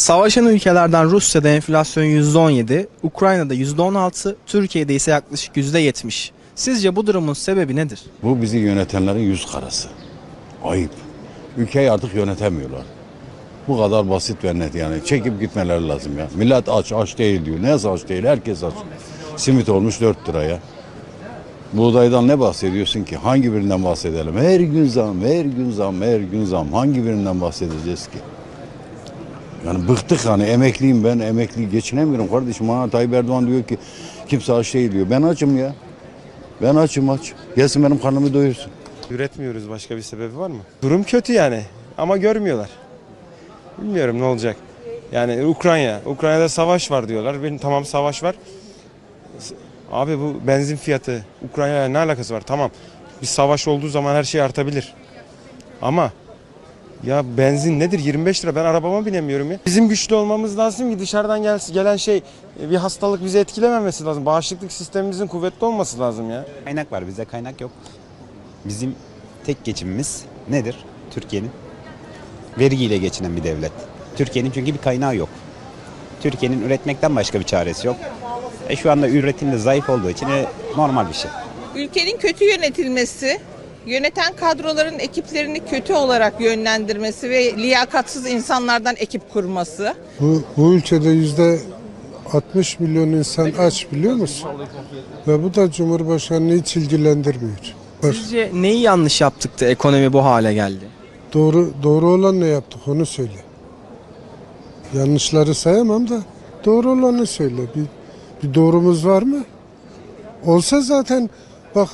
Savaşan ülkelerden Rusya'da enflasyon %17, Ukrayna'da %16, Türkiye'de ise yaklaşık %70. Sizce bu durumun sebebi nedir? Bu bizi yönetenlerin yüz karası. Ayıp. Ülkeyi artık yönetemiyorlar. Bu kadar basit ve net yani. Çekip gitmeleri lazım ya. Millet aç, aç değil diyor. Ne aç değil? Herkes aç. Simit olmuş 4 liraya. Buğdaydan ne bahsediyorsun ki? Hangi birinden bahsedelim? Her gün zam, her gün zam, her gün zam. Hangi birinden bahsedeceğiz ki? Yani bıktık hani emekliyim ben emekli geçinemiyorum kardeşim. Bana Tayyip Erdoğan diyor ki kimse aç değil diyor. Ben açım ya. Ben açım aç. Gelsin benim karnımı doyursun. Üretmiyoruz başka bir sebebi var mı? Durum kötü yani ama görmüyorlar. Bilmiyorum ne olacak. Yani Ukrayna, Ukrayna'da savaş var diyorlar. Benim tamam savaş var. Abi bu benzin fiyatı Ukrayna'yla ne alakası var? Tamam. Bir savaş olduğu zaman her şey artabilir. Ama ya benzin nedir? 25 lira. Ben arabama binemiyorum ya. Bizim güçlü olmamız lazım ki dışarıdan gel- gelen şey bir hastalık bizi etkilememesi lazım. Bağışıklık sistemimizin kuvvetli olması lazım ya. Kaynak var bizde kaynak yok. Bizim tek geçimimiz nedir? Türkiye'nin vergiyle geçinen bir devlet. Türkiye'nin çünkü bir kaynağı yok. Türkiye'nin üretmekten başka bir çaresi yok. E şu anda üretim de zayıf olduğu için e, normal bir şey. Ülkenin kötü yönetilmesi, yöneten kadroların ekiplerini kötü olarak yönlendirmesi ve liyakatsız insanlardan ekip kurması. Bu, bu ülkede yüzde 60 milyon insan aç biliyor musun? Ve bu da Cumhurbaşkanı'nı hiç ilgilendirmiyor. Bak, Sizce neyi yanlış yaptık da ekonomi bu hale geldi? doğru doğru olan ne yaptık onu söyle. Yanlışları sayamam da doğru olanı söyle. Bir, bir doğrumuz var mı? Olsa zaten bak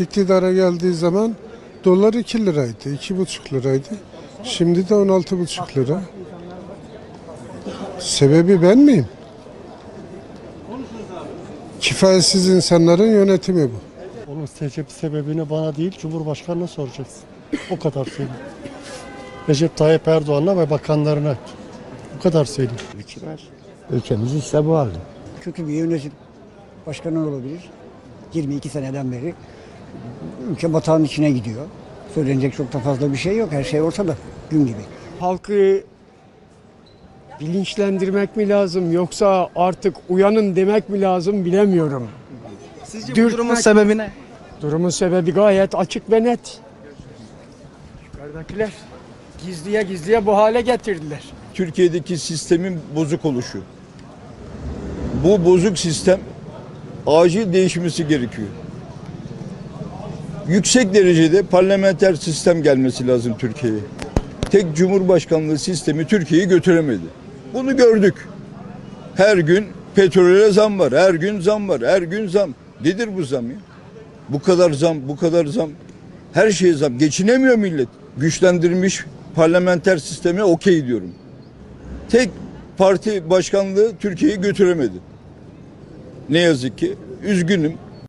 iktidara geldiği zaman dolar 2 liraydı, 2,5 liraydı. Şimdi de 16,5 lira. Sebebi ben miyim? Kifayetsiz insanların yönetimi bu. Onun seçim sebebini bana değil Cumhurbaşkanı'na soracaksın. O kadar söyleyeyim. Recep Tayyip Erdoğan'la ve bakanlarına. Bu kadar söyleyeyim. Ülkemiz işte bu halde. Kötü bir yönetim başkanı olabilir. 22 seneden beri ülke batağın içine gidiyor. Söylenecek çok da fazla bir şey yok. Her şey ortada. Gün gibi. halkı bilinçlendirmek mi lazım yoksa artık uyanın demek mi lazım bilemiyorum. Sizce bu Dürtmek- durumun sebebi ne? Durumun sebebi gayet açık ve net. Yukarıdakiler gizliye gizliye bu hale getirdiler. Türkiye'deki sistemin bozuk oluşu. Bu bozuk sistem acil değişmesi gerekiyor. Yüksek derecede parlamenter sistem gelmesi lazım Türkiye'ye. Tek cumhurbaşkanlığı sistemi Türkiye'yi götüremedi. Bunu gördük. Her gün petrole zam var, her gün zam var, her gün zam. Nedir bu zam ya? Bu kadar zam, bu kadar zam. Her şeye zam. Geçinemiyor millet. Güçlendirilmiş parlamenter sisteme okey diyorum tek parti başkanlığı Türkiye'yi götüremedi. Ne yazık ki. Üzgünüm.